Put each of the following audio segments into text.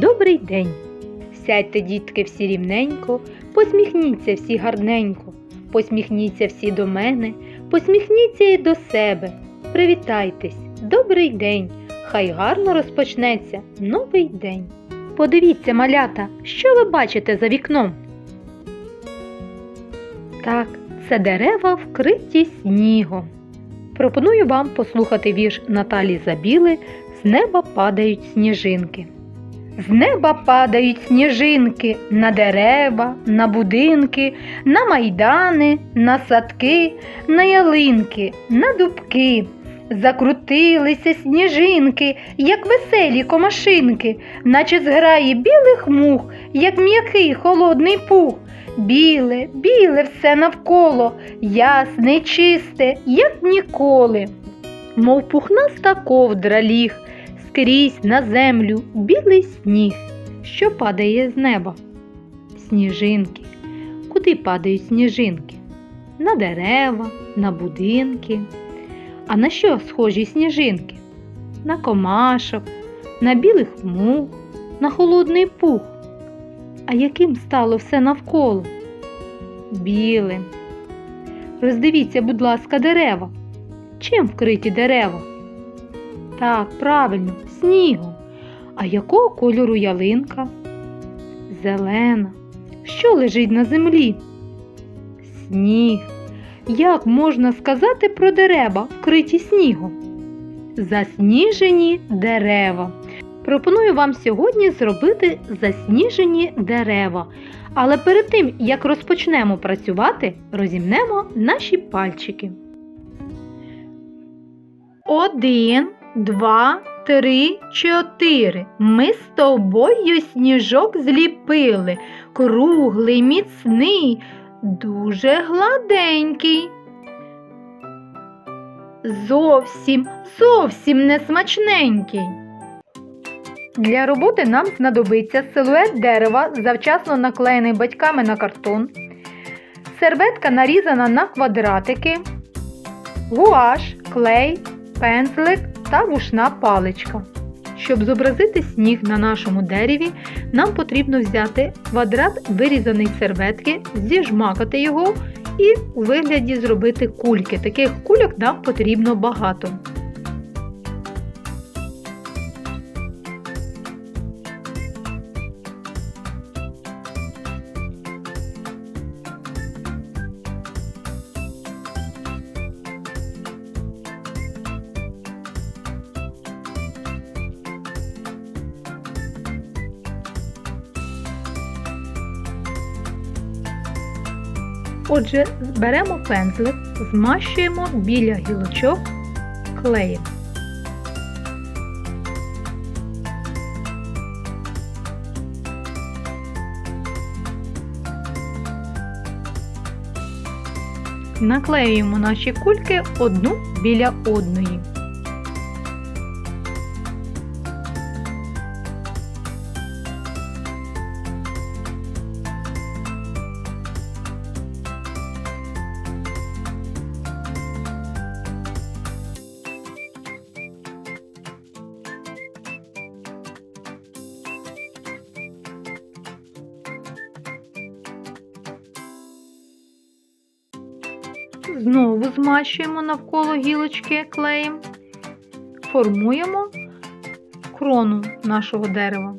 добрий день. Сядьте, дітки, всі рівненько, посміхніться всі гарненько, посміхніться всі до мене, посміхніться і до себе. Привітайтесь, добрий день! Хай гарно розпочнеться новий день. Подивіться, малята, що ви бачите за вікном? Так, це дерева вкриті снігом. Пропоную вам послухати вірш Наталі Забіли З неба падають сніжинки. З неба падають сніжинки на дерева, на будинки, на майдани, на садки, на ялинки, на дубки. Закрутилися сніжинки, як веселі комашинки, наче зграї білих мух, як м'який холодний пух. Біле, біле все навколо, ясне, чисте, як ніколи. Мов пухнаста ковдра ліг, скрізь на землю білий сніг, що падає з неба. Сніжинки. Куди падають сніжинки? На дерева, на будинки. А на що схожі сніжинки? На комашок, на білих мух, на холодний пух. А яким стало все навколо? Білим. Роздивіться, будь ласка, дерева. Чим вкриті дерева? Так, правильно, снігом. А якого кольору ялинка? Зелена. Що лежить на землі? Сніг. Як можна сказати про дерева, вкриті снігом? Засніжені дерева. Пропоную вам сьогодні зробити засніжені дерева. Але перед тим, як розпочнемо працювати, розімнемо наші пальчики. Один, два, три, чотири. Ми з тобою сніжок зліпили. Круглий, міцний, дуже гладенький. Зовсім, зовсім не смачненький. Для роботи нам знадобиться силует дерева, завчасно наклеєний батьками на картон, серветка нарізана на квадратики, гуаш, клей, пензлик та вушна паличка. Щоб зобразити сніг на нашому дереві, нам потрібно взяти квадрат вирізаний серветки, зіжмакати його і у вигляді зробити кульки. Таких кульок нам потрібно багато. Отже, беремо пензлик, змащуємо біля гілочок клеєм. Наклеюємо наші кульки одну біля одної. Знову змащуємо навколо гілочки клеєм, формуємо крону нашого дерева.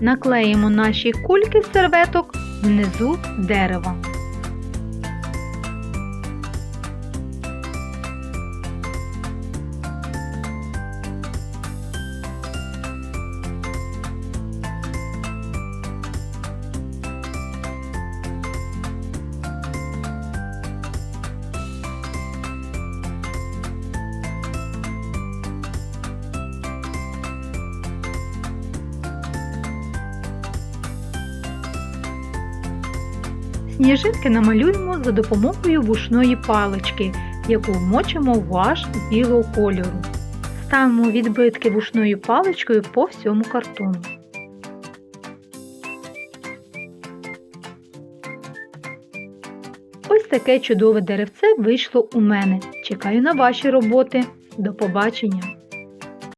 Наклеїмо наші кульки серветок внизу дерева. Сніжинки намалюємо за допомогою вушної палички, яку вмочимо в ваш білого кольору. Ставимо відбитки вушною паличкою по всьому картону. Ось таке чудове деревце вийшло у мене. Чекаю на ваші роботи. До побачення!